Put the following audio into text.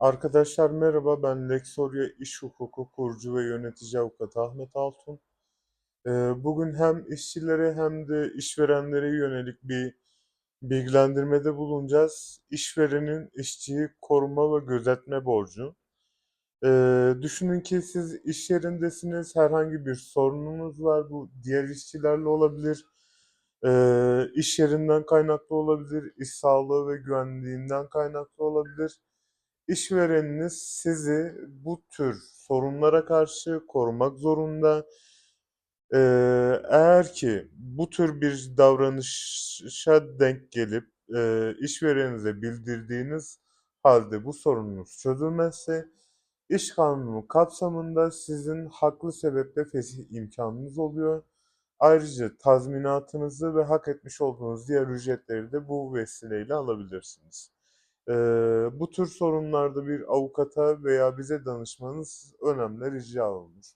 Arkadaşlar merhaba, ben Lexoria İş Hukuku kurucu ve yönetici avukatı Ahmet Altun. Ee, Bugün hem işçilere hem de işverenlere yönelik bir bilgilendirmede bulunacağız. İşverenin işçiyi koruma ve gözetme borcu. Ee, düşünün ki siz iş yerindesiniz, herhangi bir sorununuz var, bu diğer işçilerle olabilir, ee, iş yerinden kaynaklı olabilir, iş sağlığı ve güvenliğinden kaynaklı olabilir. İşvereniniz sizi bu tür sorunlara karşı korumak zorunda. Ee, eğer ki bu tür bir davranışa denk gelip e, işverenize bildirdiğiniz halde bu sorununuz çözülmezse iş kanunu kapsamında sizin haklı sebeple fesih imkanınız oluyor. Ayrıca tazminatınızı ve hak etmiş olduğunuz diğer ücretleri de bu vesileyle alabilirsiniz. Ee, bu tür sorunlarda bir avukata veya bize danışmanız önemli rica olunur.